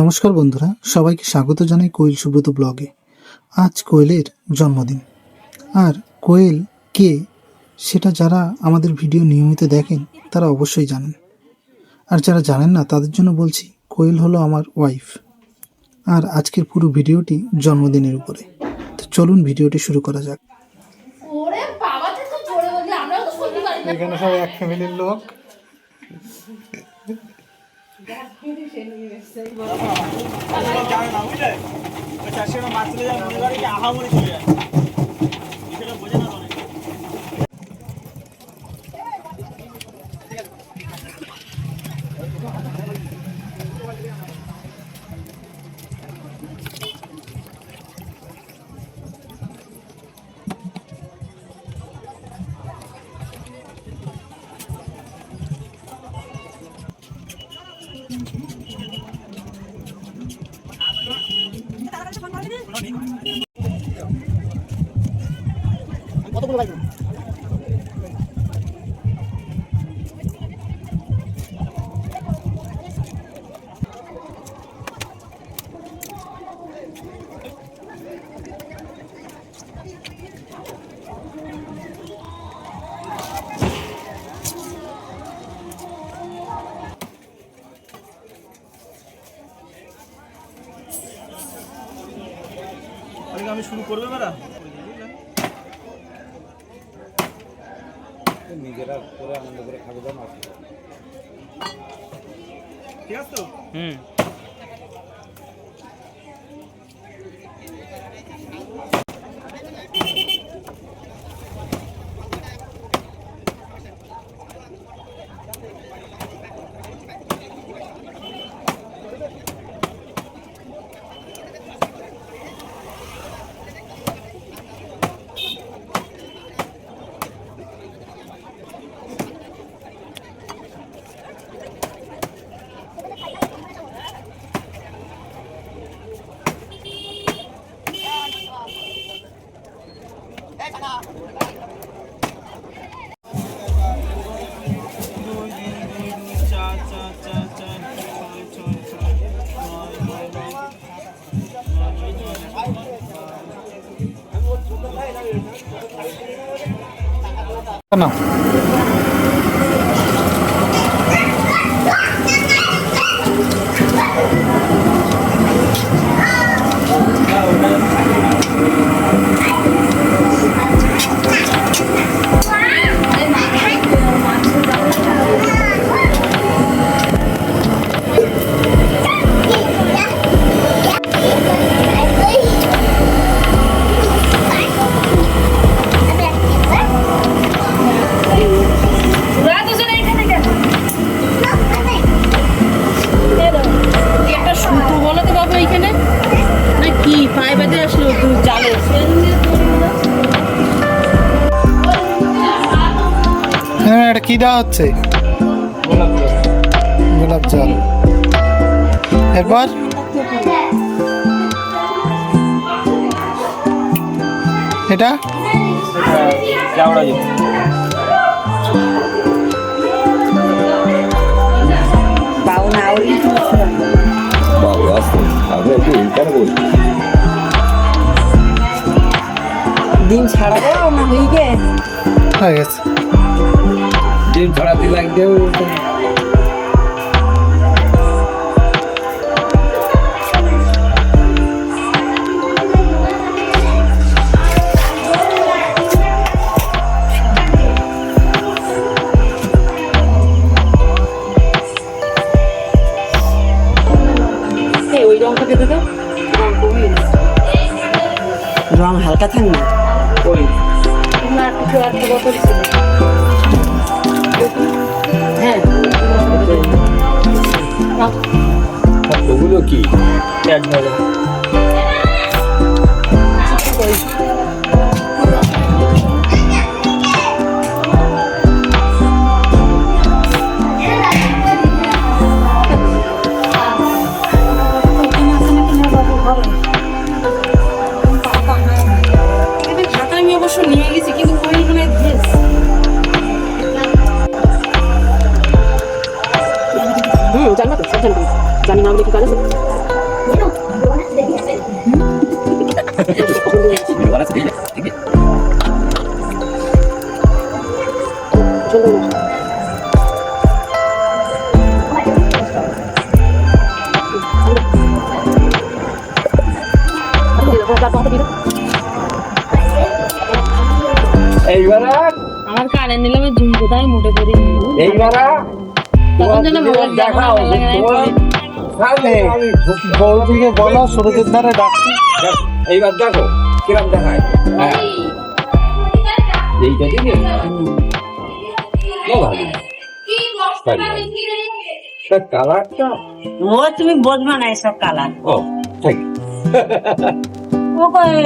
নমস্কার বন্ধুরা সবাইকে স্বাগত জানাই কোয়েল সুব্রত ব্লগে। আজ কোয়েলের জন্মদিন। আর কোয়েল কে সেটা যারা আমাদের ভিডিও নিয়মিত দেখেন তারা অবশ্যই জানেন। আর যারা জানেন না তাদের জন্য বলছি কোয়েল হলো আমার ওয়াইফ আর আজকের পুরো ভিডিওটি জন্মদিনের উপরে। তো চলুন ভিডিওটি শুরু করা যাক। ওরে বাবা তুই তো জোরে বললি আমরাও তো শুনতে পারি না এখানে সব এক ফ্যামিলির লোক। মাছ চলে যায় মনে করে কি আহামরি চলে যায় নিজেরা করে আনন্দ করে খাবে না ঠিক আছে তো? হুম। não? কি দেওয়া হচ্ছে গোলাপ জল। এরপর? এটা? দিন ছাড়া না হয়ে গে হয়ে গেছে। দিন ছড়াতে দাও। রং হালকা থাক না ওই। তোমার কিছু একটা বোতল ছিল হ্যাঁ। ওগুলো কি? এক ধরে না বলে কি কাজ আছে? এইবার আমার কানে নিলাম ঝুমকো তাই মোটে করি এইবার তখন যেন বৌদিকে বলো সুরজের ধারে ডাকছি। এইবার দেখো কিরম দেখায়। হ্যাঁ। এইটা দিকে কালারটা? ও তুমি বুঝবা না এসব কালার। ও ঠিক। ও কয়ে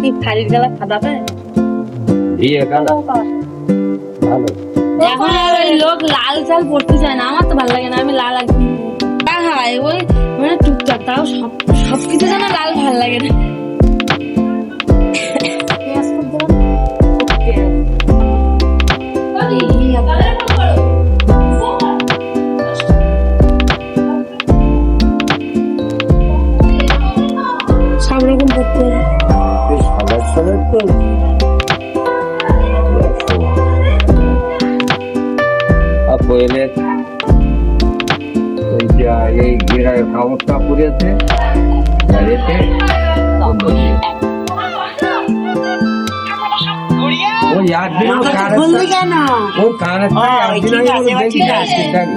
কি খালির গলা খাদা পায় ভালো। এখন লোক লাল চাল পড়তে চায় না আমার তো ভালো লাগে না আমি লাল একদম হয় ওই মানে টুকটাক, তাও সব সব কিছু যেন লাল ভালো লাগে না। সব রকম পড়তে। বেশ তো? আর কোয়েলের এইটা এই ঘেরার কামড়টা পড়েছে একদিন ও কেন?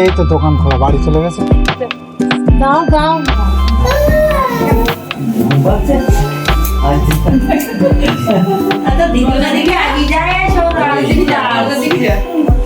এই তো দোকান খোলা বাড়ি চলে গেছে। দাও দাও। দিদিরা দিকে আগে যায় সব রাজদিকে যায় না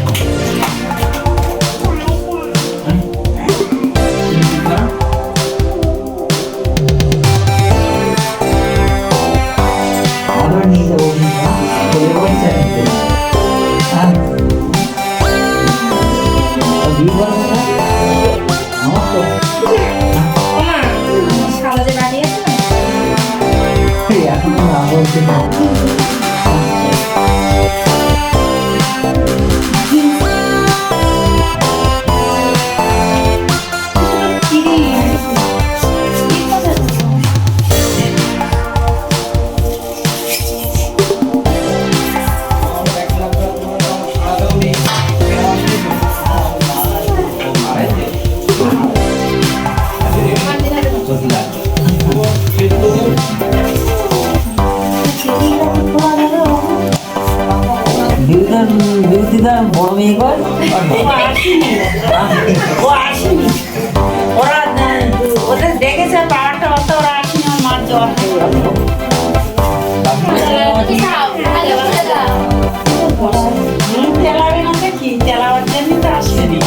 বড় মেয়ে কর ও আসেনি ওরা ওদের দেখেছে পাড়াটা অত ওরা আসেনি আমার মার জ্বর তেলাবে না কি তেলাবার জন্য তো আসেনি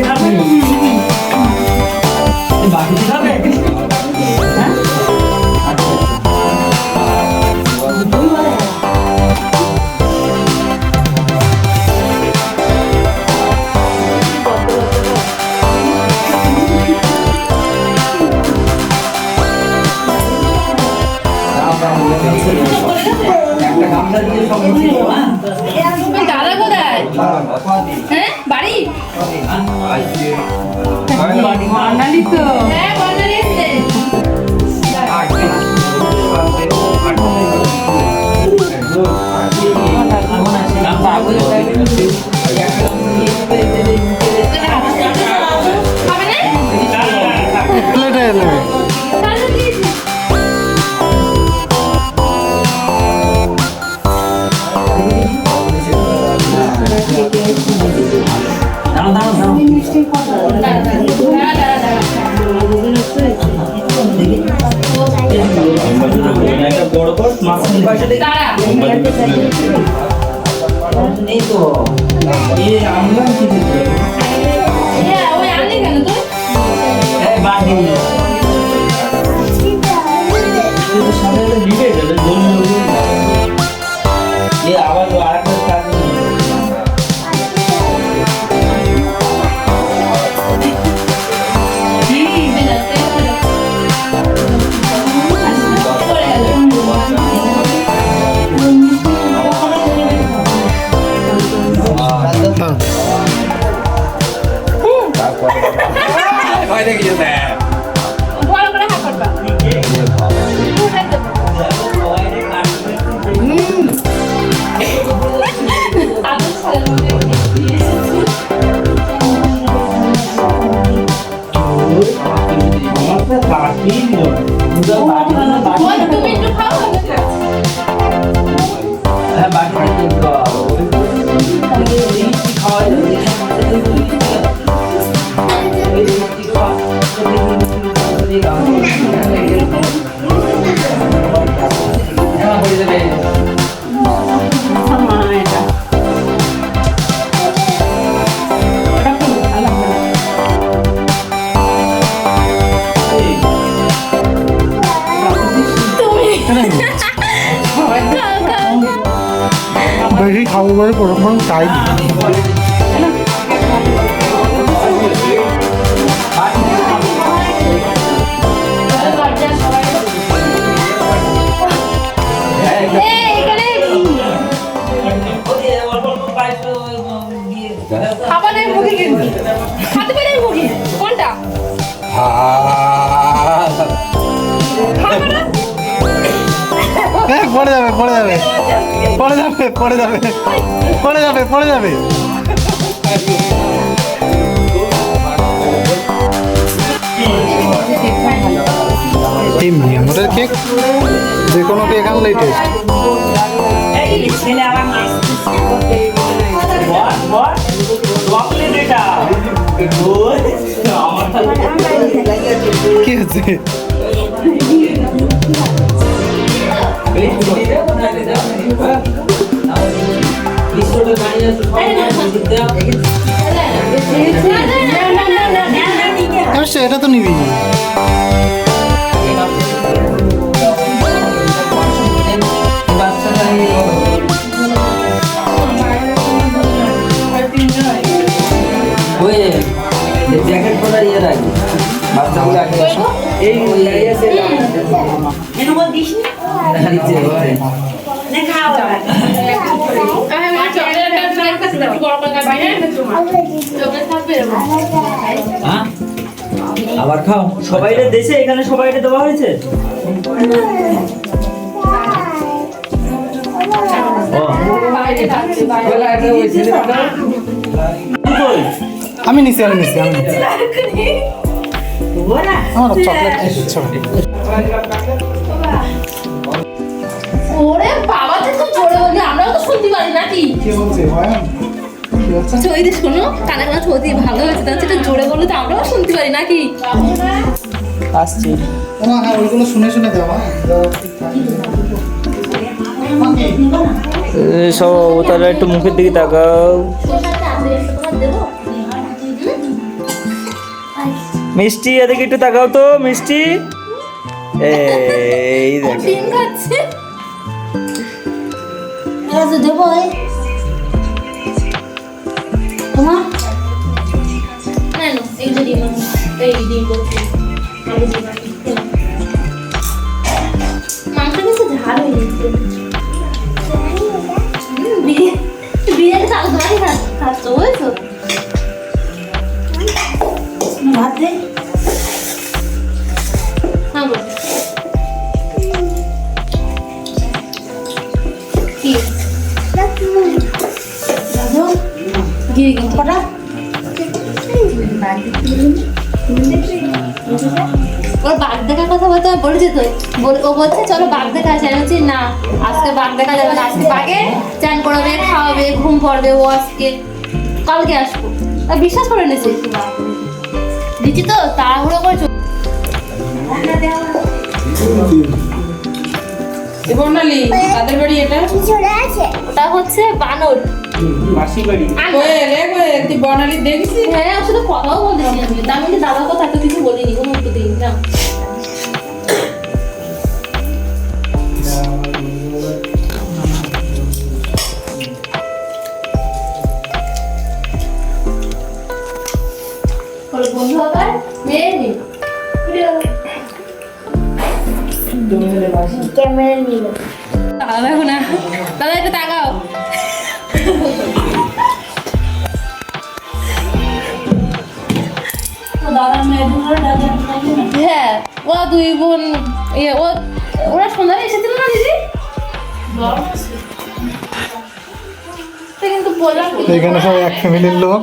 খাবে বাকিতে খাবে? একটা বড়। বড় মাছ নেই তো এ আমরা কি Cái kiểu. খাব বলে কোনোক্ষণ পড়ে যাবে পড়ে যাবে পড়ে যাবে পড়ে যাবে। এই মিয়ামোটের কেক? যে কোনো কেক আনলেই টেস্ট কি আছে অবশ্যই এটা তো নিবি। জ্যাকেট পরা ইয়ে রাখি বাচ্চাগুলো আগে এই আবার খাও। সবাইরে দেশে এখানে সবাইরে দেওয়া হয়েছে? আমি নিছি আমি নিছি আমি নিছি। আমার চকলেট খেতে ইচ্ছা ওরে বাবা তুই জোরে বললি আমরাও তো শুনতে পারি নাকি? কি বলছে আচ্ছা ওই যে শোনো কানে কানে সত্যি ভালো হয়েছে তাহলে সেটা জোরে বললে তো আমরাও শুনতে পারি নাকি? আসছি। হ্যাঁ ওইগুলো শুনে শুনে দেওয়া সব তাহলে একটু মুখের দিকে তাকাও। মিষ্টি এদিকে একটু তাকাও তো মিষ্টি। এই দেখো। ডিম খাচ্ছে দেবো তোমার না না এই যে ডিম আছে। ও বলছে চলো বাঘ দেখা আসে। আমি বলছি না আজকে বাঘ দেখা যাবে না আজকে বাঘে চান করাবে খাওয়াবে ঘুম পড়বে ও আজকে কালকে আসব। তা বিশ্বাস করে নিয়েছে দিচ্ছি তো তাড়াহুড়ো করে চল- বর্ণালী তাদের বাড়ি এটা? ওটা হচ্ছে বানর। মাসি বাড়ি। তুই বর্ণালী দেখছিস? হ্যাঁ সাথে কথাও বলেছি আমি তা আমি দাদার কথা এত কিছু বলিনি কোনো উত্তর দিইনি না। দাদা দেখো না। দাদা একটু তাকাও। হ্যাঁ ও দুই বোন ইয়ে ও ওরা সন্ধ্যায় এসেছিল না দিদি? তো কিন্তু বললাম এখানে সব এক ফ্যামিলির লোক।